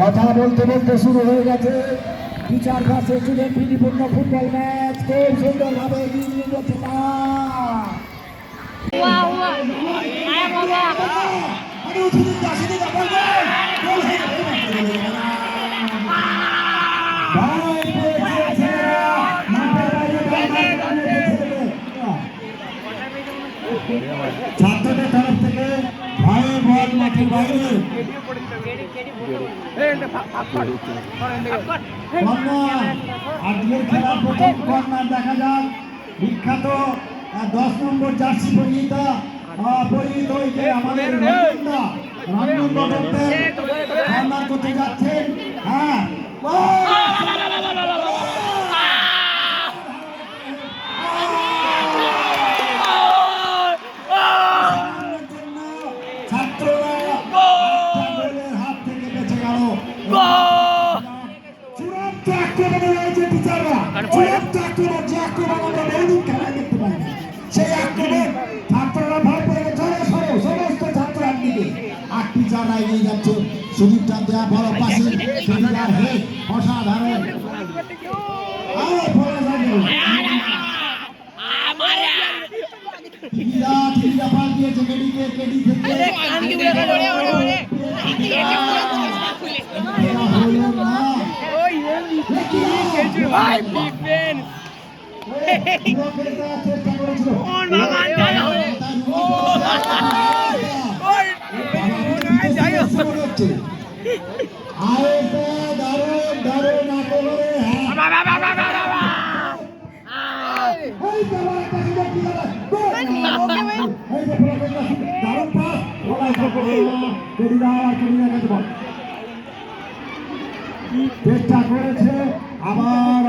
কথা বলতে বলতে শুরু হয়ে গেছে। বিচার কাছে জুড়ে বিধিপূর্ণ ফুটবল ম্যাচ। খুব সুন্দরভাবে এগিয়ে আজকের খেলার প্রথম কর্নার দেখা যাক বিখ্যাত দশ নম্বর জার্সি পরিহিত ওই যে আমাদের রঞ্জনদা রঞ্জন করতে যাচ্ছেন? হ্যাঁ এগিয়ে যাচ্ছে সুদীপটা দেওয়া বড় পাশে সুদীপার হে অসাধারণ আরে পড়ে থেকে খেলা চেষ্টা করেছে আবার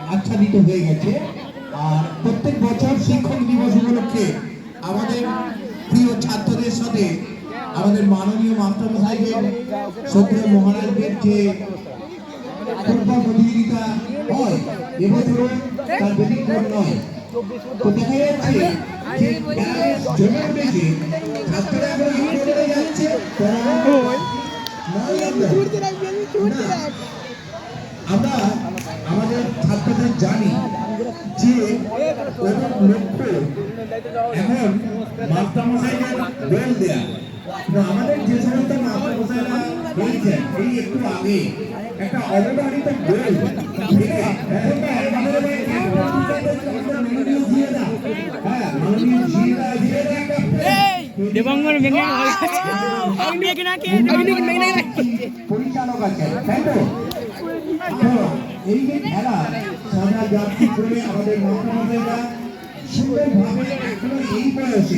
আচ্ছাদিত হয়ে গেছে। আর প্রত্যেক বছর শিক্ষক দিবস উপলক্ষে আমাদের প্রিয় ছাত্রদের সাথে আমাদের মাননীয় মাস্টারমশাইদের শ্রদ্ধেয় মহারাজদের যে ফুটবল প্রতিযোগিতা হয় এবছরও তার ব্যতিক্রম নয়। তো দেখা যাচ্ছে যে জমে উঠেছে। ছাত্ররা এখন আন্দোলনে যাচ্ছে নয় আমরা। আমরা জানি যে ওদের লক্ষ্য এখন মাস্টারমশাইদের বেল দেয়া। আমাদের যে সমস্ত মাস্টারমশাইরা বলছেন এই একটু আগে একটা অবধারিত হ্যাঁ, একটা দেবঙ্গন ভেঙে না পরিচালক আছে তাই তো এই যে খেলা সাদা জাতি করে আমাদের মাস্টারমশাইরা সুন্দরভাবে এখনও এই বয়সে।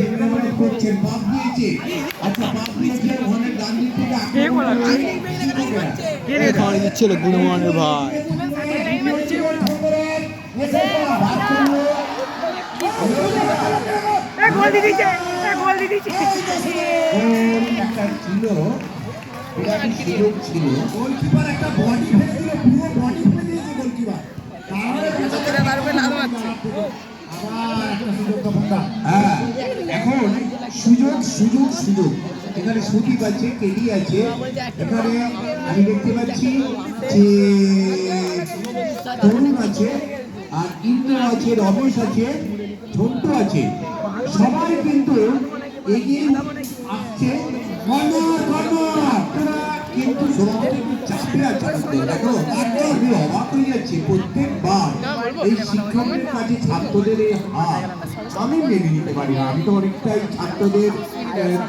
যেভাবে করছেন? বাদ দিয়েছে। আচ্ছা বাদ দিয়েছে ওখানে ডান দিক থেকে আক্রমণ দিচ্ছিল গুণমানের ভাই। গোল দিয়ে গোল দিয়ে একটা ছিল। বিরাট সুযোগ। হ্যাঁ এখন সুযোগ সুযোগ সুযোগ এখানে সুদীপ আছে কেডি আছে এখানে আমি দেখতে পাচ্ছি যে তরুণ আছে আর ইন্দ্র আছে রমেশ আছে ঝন্টু আছে সবাই কিন্তু এগিয়ে আসছে কর্নার কিন্তু একটু আছে দেখো তারপর আমি অবাক হয়ে যাচ্ছি প্রত্যেকবার এই শিক্ষকদের কাছে ছাত্রদের এই হার আমি মেনে নিতে পারি না, আমি তো অনেকটাই ছাত্রদের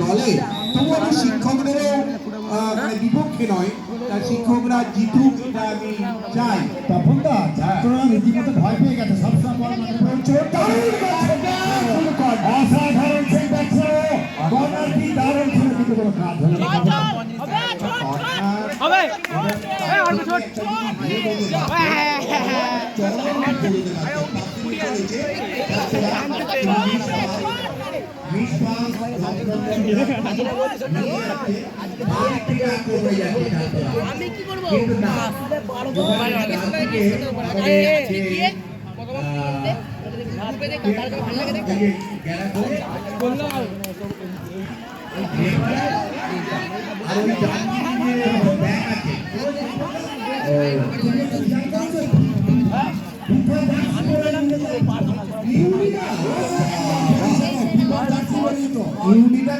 দলে তবু আমি শিক্ষকদেরও মানে বিপক্ষে নয় তার শিক্ষকরা জিতুক এটা আমি চাই তখন দা ছাত্ররা রীতিমতো ভয় পেয়ে গেছে সবসময় অসাধারণ যে গ্যারা করে, আর ওই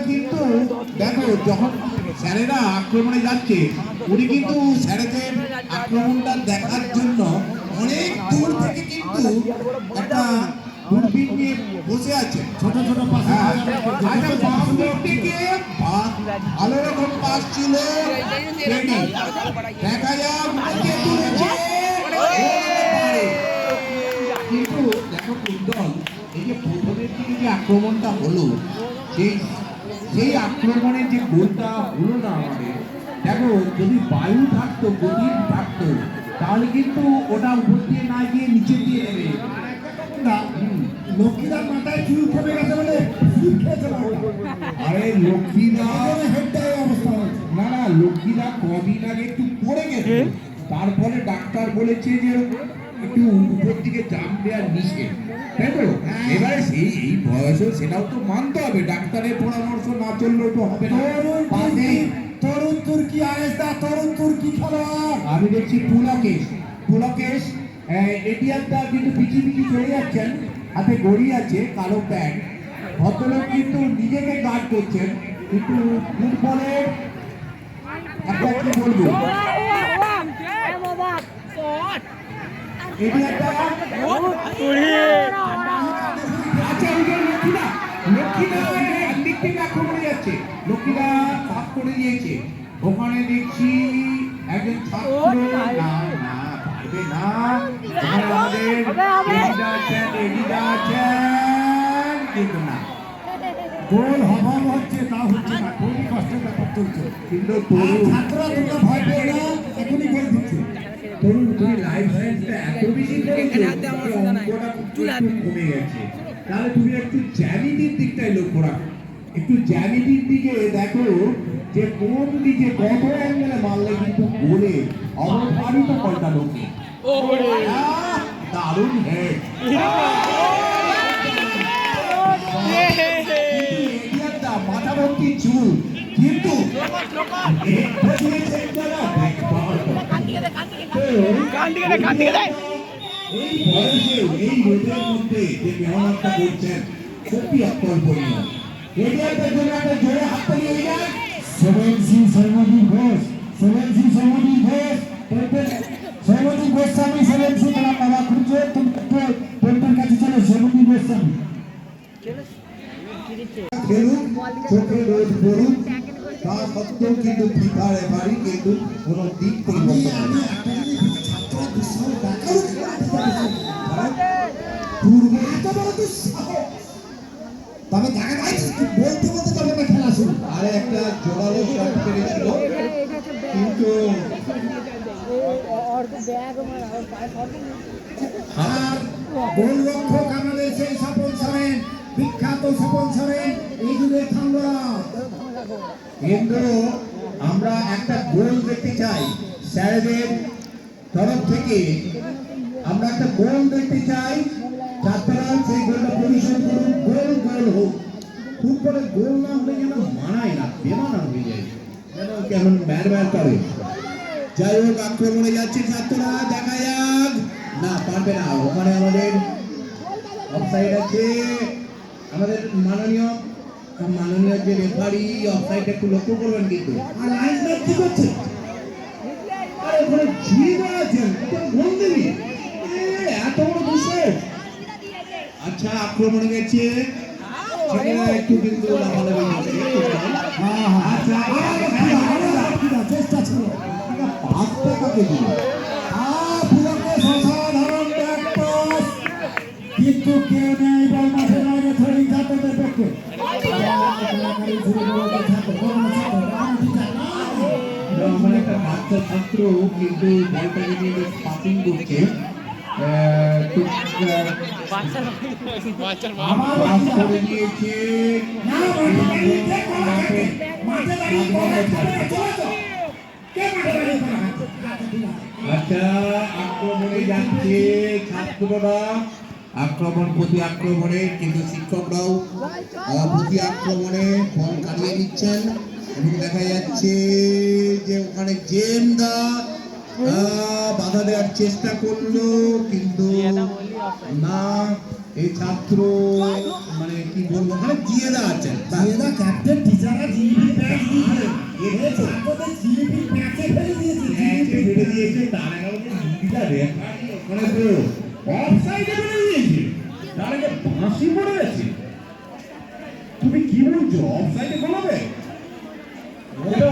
কিন্তু, দেখো, যখন স্যারেরা আক্রমণে যাচ্ছে, উনি কিন্তু স্যারেদের আক্রমণটা দেখার জন্য অনেক দূর থেকে কিন্তু একটা দূরবীন নিয়ে বসে আছে ছোট ছোট থেকে ভালো রকম পাস ছিল। দেখা যাক কে তুলেছে। কিন্তু দেখো কুন্দল এই যে প্রথমের দিকে যে আক্রমণটা হলো সেই সেই আক্রমণের যে গোলটা হলো না আমাদের দেখো যদি বায়ু থাকতো গতি থাকতো তাহলে কিন্তু ওটা উপর দিয়ে না গিয়ে নিচে দিয়ে নেবে না। লক্ষ্মীদার মাথায় চুল কমে গেছে বলে খেয়েছে আরে লক্ষ্মীদা হেডটাই অবস্থা না না লক্ষ্মীদা কদিন আগে একটু পড়ে গেছে। তারপরে ডাক্তার বলেছে যে একটু উপর দিকে জাম দেওয়ার নিষেধ। তাই তো? এবারে সেই এই বয়সে সেটাও তো মানতে হবে। ডাক্তারের পরামর্শ না চললেও তো হবে না। তরুণ তুর্কি আয়েস্তা তরুণ তুর্কি খেলোয়াড়? আমি দেখছি পুলকেশ। পুলকেশ এটিআরটা কিন্তু পিছি পিছি চলে যাচ্ছেন। হাতে গড়ি আছে, কালো প্যান্ট। ভদ্রলোক কিন্তু নিজেকে গার্ড করছেন। কিন্তু ফুটবলের একটা কি বলব? লক্ষ্মীদা সাফ করে দিয়েছে। ওখানে দেখছি একজন ছাত্র। না। না আমাদের আছেন আছেন কিন্তু না। গোল হবার হচ্ছে তা হচ্ছে না। খুবই কষ্টের ব্যাপার চলছে। কিন্তু ছাত্ররা তোমরা ভয় পেয়ে না এখনই গোল দিচ্ছে। তরুণ তুমি লাইফ সায়েন্সটা এত বেশি করেছ অঙ্কটা কমে গেছে। তাহলে তুমি একটু জ্যামিতির দিকটাই লক্ষ্য রাখো। একটু জ্যামিতির দিকে দেখো যে কোন দিকে কত অ্যাঙ্গেলে মারলে কিন্তু গোলে অবধারিত কয়টা লোকে দারুণ হেড মাথা ভর্তি চুল কিন্তু। এই বয়সে এই রোদের মধ্যে যে মেহনতটা করছেন সত্যি অকল্পনীয়। এরিয়াটার জন্য একটা জোরে হাত তালিয়ে যান সেভেন সি সৈমদী ঘোষ সেভেন সি সৈমদী ঘোষ সৈমদী গোস্বামী সেভেন সি তোমার বাবা খুঁজছে তুমি টেম্পের কাছে চলো সৈমদী গোস্বামী খেলুক চোখে রোদ পড়ুক তা সত্ত্বেও কিন্তু ফিফা রেফারি কিন্তু কোনো দিক পরিবর্তন পূর্বে এত বড় দুঃসাহস তবে দেখা যাচ্ছে বলতে বলতে তবে খেলা শুরু। আরে একটা জোরালো শট পেরেছিল। কিন্তু আর গোলরক্ষক আমাদের সেই স্বপন সরেন, বিখ্যাত স্বপন সরেন, এই যুগের থামরা কিন্তু আমরা একটা গোল দেখতে চাই স্যারেদের তরফ থেকে। আমরা একটা গোল দেখতে চাই ছাত্ররা সেই গোলটা ফুটবলের গোল না হলে যেন মানায় না বেমানা হয়ে যায়। কেমন ব্যার ব্যার করে যাই হোক, আক্রমণে যাচ্ছে ছাত্ররা, দেখা যাক। না, পারবে না। ওখানে আমাদের অফসাইড আছে। আমাদের মাননীয় মাননীয় যে রেফারি অফসাইড একটু লক্ষ্য করবেন কিন্তু। আর লাইনম্যান কি করছে আরে, ওখানে বাড়াচ্ছেন গোল এত বড় দুঃসাহস। আচ্ছা আক্রমণে গেছে। সেখানে একটু কিন্তু লাভালাভি আচ্ছা চেষ্টা ছিল পাঁচ টাকা কেজি কিন্তু কেউ নেই বল মাসে বাইরে ছড়ি ছাত্র কিন্তু বলটাকে নিয়ে পাসিং করছে তো আচ্ছা আক্রমণে যাচ্ছে ছাত্ররা আক্রমণ প্রতি আক্রমণে কিন্তু শিক্ষকরাও প্রতি আক্রমণে ফোন কাটিয়ে দিচ্ছেন। এবং দেখা যাচ্ছে যে ওখানে জেমদা বাধা দেওয়ার চেষ্টা করল কিন্তু না এই ছাত্র মানে কি বলব ওখানে জিয়েদা আছেন জিয়েদা ক্যাপ্টেন টিচাররা দিয়েছে। এ ছাত্রদের ফেলে দিয়েছে। ম্যাচে ফেলে দিয়েছে তার আগে রেফারি তো অফসাইডে ফেলে দিয়েছে। তার আগে ফাঁসি পড়ে গেছে। তুমি কি বলছো অফসাইডে গোলাবে ওটা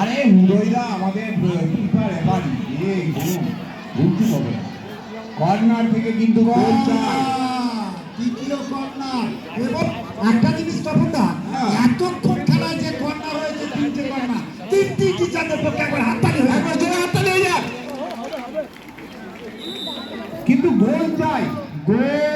আরে উদয়দা আমাদের কিপার ভুলতে হবে কর্নার থেকে কিন্তু গোল চাই দ্বিতীয় কর্নার? এবং একটা জিনিস তপনদা এতক্ষণ খেলা যে কর্নার হয়েছে তিনটে কর্নার। তিনটি টিচারদের পক্ষে একবার হাততালি হয়ে একবার জোরে হাততালি হয়ে যাক কিন্তু গোল চাই। গোল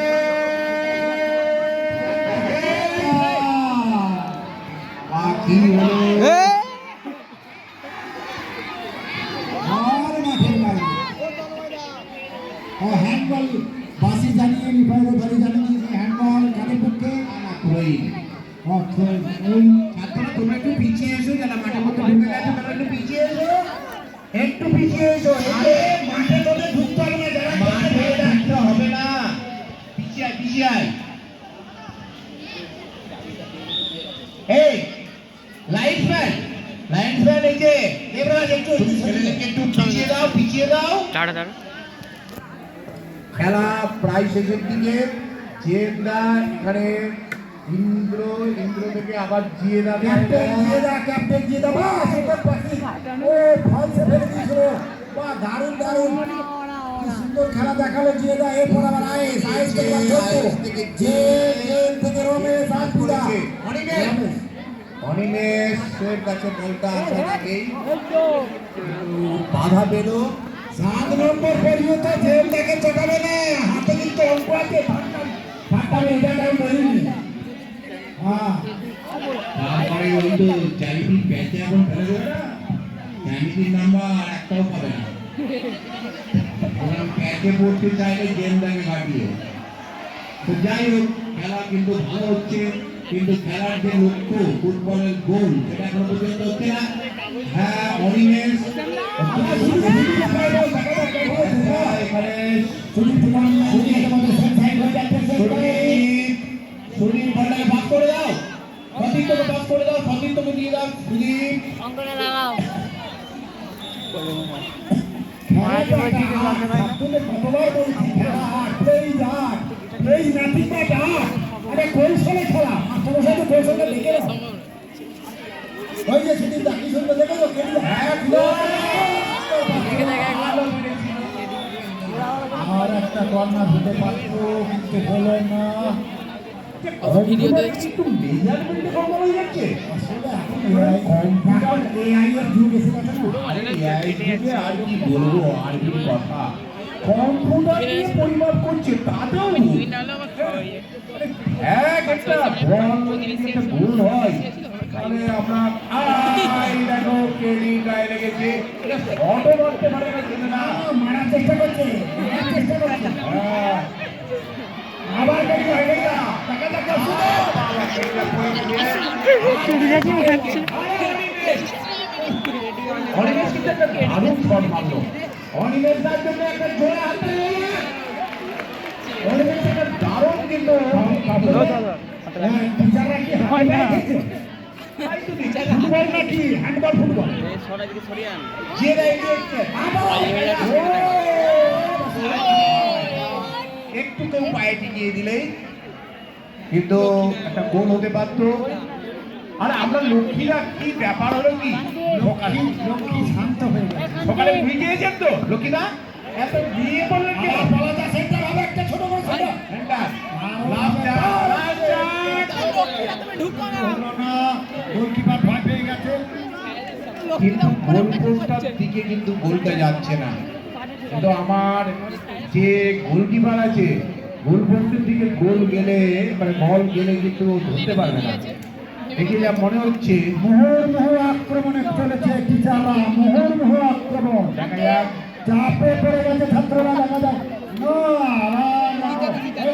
লাইটম্যান এই যে দেবরাজ একটু একটু পিছিয়ে দাও। পিছিয়ে দাও। দাঁড়া দাঁড়া। খেলা প্রায় শেষের দিকে। জেদা এখানে ইন্দ্র ইন্দ্র থেকে আবার ক্যাপ্টেন দা ক্যাপ্টেন দা ও ফেলে দিয়েছিল। বাহ দারুণ দারুণ। সুন্দর খেলা দেখাল দিয়ে দা এরপর আবার আয়েস আয়েস থেকে যে থেকে রমেশ আজপুরা অনিমেষ অনিমেষের কাছে বলটা আসার আগেই। বাধা পেল। সাত নম্বর পর্যন্ত জেল থেকে চটাবে না। হাতে কিন্তু অল্প আছে ফাটাবে এটা আমি বলিনি হ্যাঁ। তারপরে ওই তো চ্যারিটির ব্যাচে এখন ফেলে দেবে না? চ্যারিটির নাম্বার একটাও পাবে না। ওরা প্যাচে পড়তে চাইলে গেমটাকে কাটিয়ে তো যাই হোক খেলা কিন্তু ভালো হচ্ছে। কিন্তু খেলার যে লক্ষ্য ফুটবলের গোল সেটা এখনও পর্যন্ত হচ্ছে না। হ্যাঁ অনিমেষ এখানে সুনীল কুমার সুনীল আমাদের সাইড যাচ্ছে সুদীপ সুদীপ ভান্ডারে পাস করে দাও। সতীর্থকে পাস করে দাও সতীর্থকে দিয়ে দাও সুদীপ। অঙ্কনে লাগাও। কতবার বলছি খেলা প্লেই যাক প্লেই নাথিং বাট আরে কৌশলে খেলা? মাস্টারমশাই তো কৌশলটা দেখে না ওই যে সুনীল দা কি সুন্দর তো কেটে হ্যাঁ আর একটা কর্নার হতে পারতো কিন্তু হলো না ভিডিও দেখছি একটু মেজারমেন্টে কম হয়ে যাচ্ছে কম্পিউটার AI এর যুগ এসে গেছে না যুগে আর কি বলব আর কি কথা কম্পিউটার পরিমাপ করছে তাতেও এক একটা বল ভুল হয় তাহলে আপনার আই দেখো কেলি গায়ে লেগেছে। অটো মারতে পারে না মারার চেষ্টা করছে। মারার চেষ্টা করছে। হ্যাঁ, আবার গাড়ি হয়ে গেল টাকা টাকা অনিমেষ কিন্তু একটা দারুণ শট মারলো। অনিমেষ তার জন্য একটা জোরে হাতে অনিমেষ একটা দারুণ কিন্তু। ফুটবল নাকি হ্যান্ডবল ফুটবল একটু কেউ পায়ে টিকিয়ে দিলেই কিন্তু একটা গোল হতে পারত। আর আমরা লক্ষ্মীরা কি ব্যাপার হলো কি? লক্ষ্মী লক্ষ্মী শান্ত হয়ে সকালে গিয়েছেন তো? লক্ষ্মীদা এত বিয়ে বললেন কি কিন্তু আমার যে গোলকিপার আছে গোল দিকে গোল গেলে মানে বল গেলে কিন্তু ধরতে পারবে না। দেখে যা মনে হচ্ছে মোহর আক্রমণে চলেছে মোহর মোহ আক্রমণ। চাপে পড়ে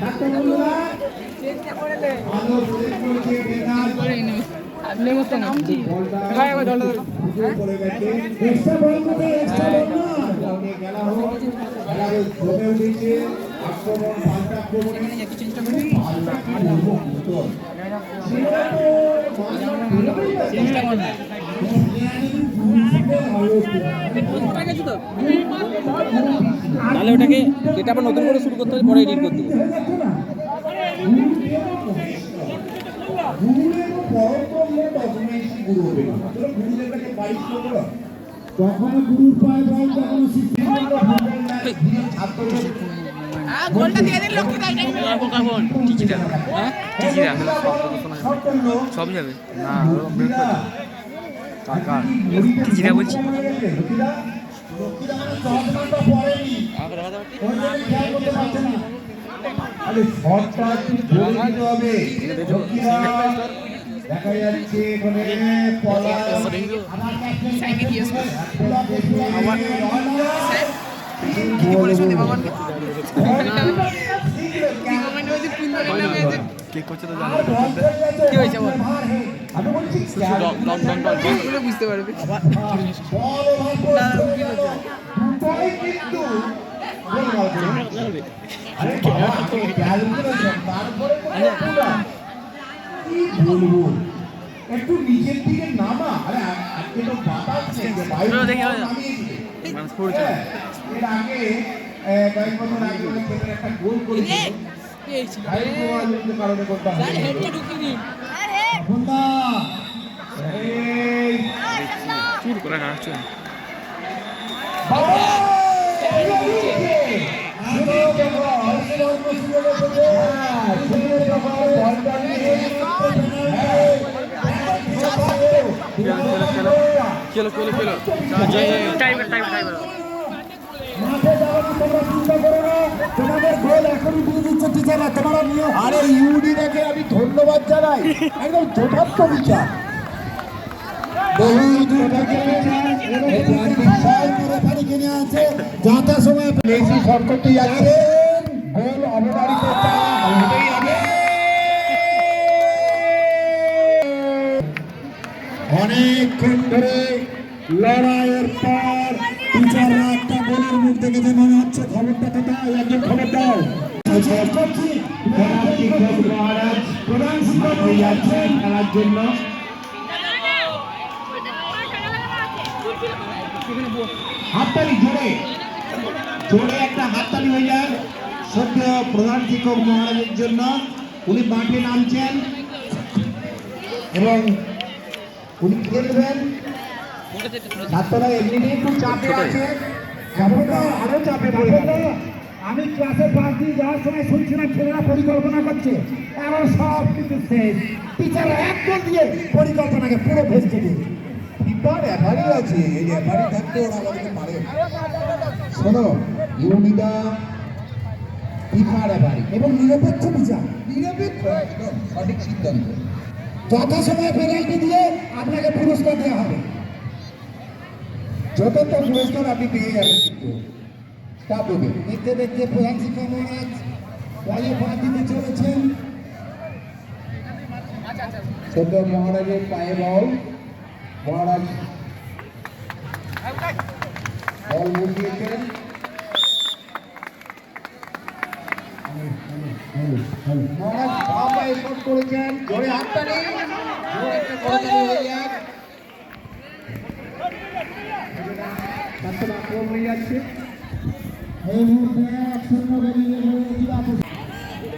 ছাত্র বন্ধুরা, ভালো প্রয়োগ করেছে দেবরাজ। বলটা ভিডিও করে গেছে। এক্সট্রা বল কোথায়? এক্সট্রা বল না। খেলা হোক। জমে উঠেছে। আক্রমণ, পাল্টা আক্রমণে। তাহলে ওটাকে এটা আবার নতুন করে শুরু করতে হবে পরে এডিট করতে হবে কখনো গুরুর পায়ে বল কখনো সব যাবে। না টিচিরা বলছি। আরে শটটা একটু হবে। লক্ষ্মীরা দেখা যাচ্ছে এখানে পলা বুঝতে পারবে কিন্তু কি বলব? একটু নিচের দিকে নামা। আরে আজকে তো বাতাস যে বাইরে নামিয়ে দিলে। হ্যাঁ, এর আগে কয়েক বছর আগে একটা গোল করেছিল। কারণে গোলটা। হয়নি। বন্ধা, এই চুর করে হাঁটছে। খেলো খেলো খেলো টাইমার তোমরা আরে আমি ধন্যবাদ জানাই আছে সময় বেশি শট করতে অনেকক্ষণ ধরে লড়াইয়ের পর টিচাররা একটা গোলের মুখ দেখেছে মনে হচ্ছে খবরটা কোথায়? একজন খবর দাও। খেলার জন্য হাততালি জোরে। জোরে একটা হাততালি হয়ে যান সদ্য প্রধান শিক্ষক মহারাজের জন্য উনি মাঠে নামছেন। এবং উনি খেলবেন ছাত্ররা এমনি একটু চাপে আছে। আরও চাপে পড়ে আমি ক্লাসে পাশ দিয়ে যাওয়ার সময় শুনছিলাম ছেলেরা পরিকল্পনা করছে। এখন সব কিছু শেষ। টিচাররা একদম দিয়ে পরিকল্পনাকে পুরো ভেস্তে দিয়ে ফিফা রেফারি আছে এই রেফারি থাকতে ওরা আমাদেরকে পারে। শোনো ইউনিদা রেফারি এবং নিরপেক্ষ বিচার। নিরপেক্ষ একদম সঠিক সিদ্ধান্ত। যথাসময়ে পেনাল্টি দিয়ে আপনাকে পুরস্কার দেওয়া হবে যথার্থ পুরস্কার আপনি পেয়ে যাবেন কিন্তু, তা বলবে দেখতে দেখতে প্রধান শিক্ষক মহারাজ পাঠ দিতে চলেছেন। সদ্য মহারাজের পায়ে বল। মহারাজ বল মুখিয়েছেন মহারাজ বাঁ পায়ে শট করেছেন জোরে হাতটা জোরে একটা করতালি হয়ে যাক হয়ে যাচ্ছে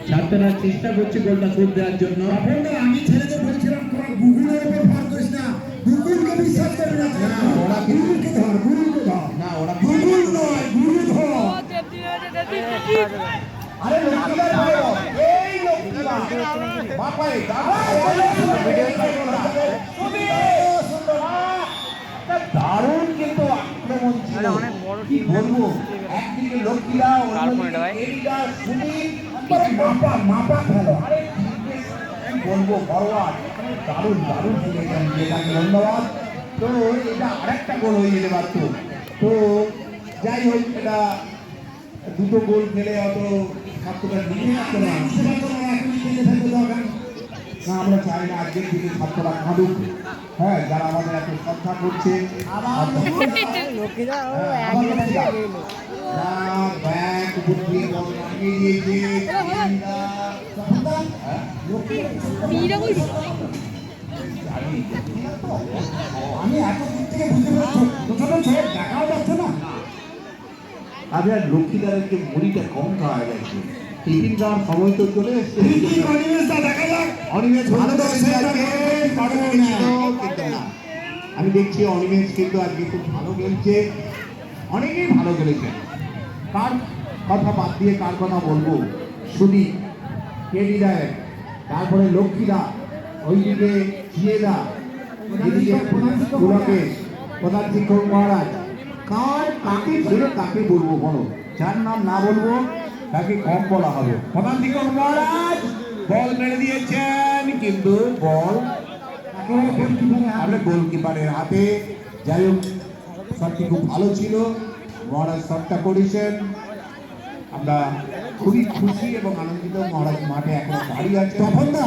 ছাত্ররা চেষ্টা করছে গোলটা শোধ দেওয়ার জন্য। আমি বলছিলাম তোরা গুগলের উপর ভর করিস না। গুগলকে বিশ্বাস করবি না না, ওরা কি- গুগলকে ধর গুগলকে ধর। না ওরা গুগল নয় গুরু ধর। আরে লক্ষ্মীবার ভাই এই লক্ষ্মীবার বাপাই দারুণ কিন্তু আক্রমণ ছিল। কি বলব? একদিকে লক্ষ্মীরা অন্যদিকে সুনীল মাপা মাপা খেলো। আরে বলব ফরওয়ার্ড দারুণ দারুণ খেলেছেন যেটাকে ধন্যবাদ। তো এটা আরেকটা গোল হয়ে যেতে পারতো। তো যাই হোক এটা দুটো গোল খেলে অত ছাত্ররা নিতে পারতো না সেটা তো এখনই খেলে ফেলতে দরকার না আমরা চাই না আজকের দিনে ছাত্ররা কাঁদুক হ্যাঁ যারা আমাদের এত শ্রদ্ধা করছে হ্যাঁ, হ্যাঁ। আমি এত দূর থেকে বুঝতে পারছি দেখাও যাচ্ছে না। আরে আর লক্ষ্মীদারের যে মুড়িটা কম খাওয়া যাচ্ছে টিফিন খাওয়ার সময় তো চলে এসছে। অনিমেষ। আমি দেখছি অনিমেষ কিন্তু আজকে খুব ভালো খেলছে। অনেকেই ভালো খেলেছে। কার কথা বাদ দিয়ে কার কথা বলব? শুনি। কেডি রায় তারপরে লক্ষ্মীদা। ওইদিকে জিয়েদা। এদিকে প্রধান শিক্ষক মহারাজ। কার কাকে ছেড়ে কাকে বলব বলো? যার নাম না বলব, তাকে কম বলা হবে। প্রধান শিক্ষক মহারাজ, বল মেরে দিয়েছেন, কিন্তু বল গোলকিপারের হাতে। যাই হোক শটটি খুব ভালো ছিল। মহারাজ শটটা করেছেন। আমরা খুবই খুশি এবং আনন্দিত মহারাজ মাঠে এখনও দাঁড়িয়ে আছে তখন না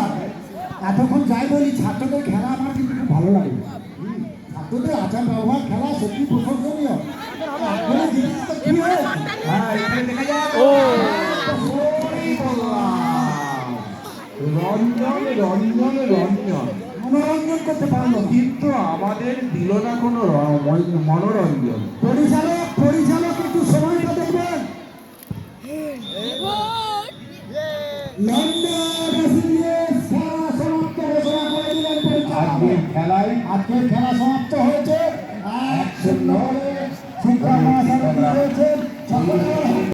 এতক্ষণ যাই বলি, ছাত্রদের খেলা আমার কিন্তু খুব ভালো লাগে। ছাত্রদের আচার ব্যবহার খেলা সত্যি প্রশংসনীয় রঞ্জন রঞ্জন রঞ্জন। মনোরঞ্জন করতে পারল। কিন্তু আমাদের দিল না কোনো মন- মনোরঞ্জন। পরিচালক পরিচালক একটু সময়টা দেখবেন। আজকের খেলায় আজকের খেলা সমাপ্ত। শিক্ষা হয়েছে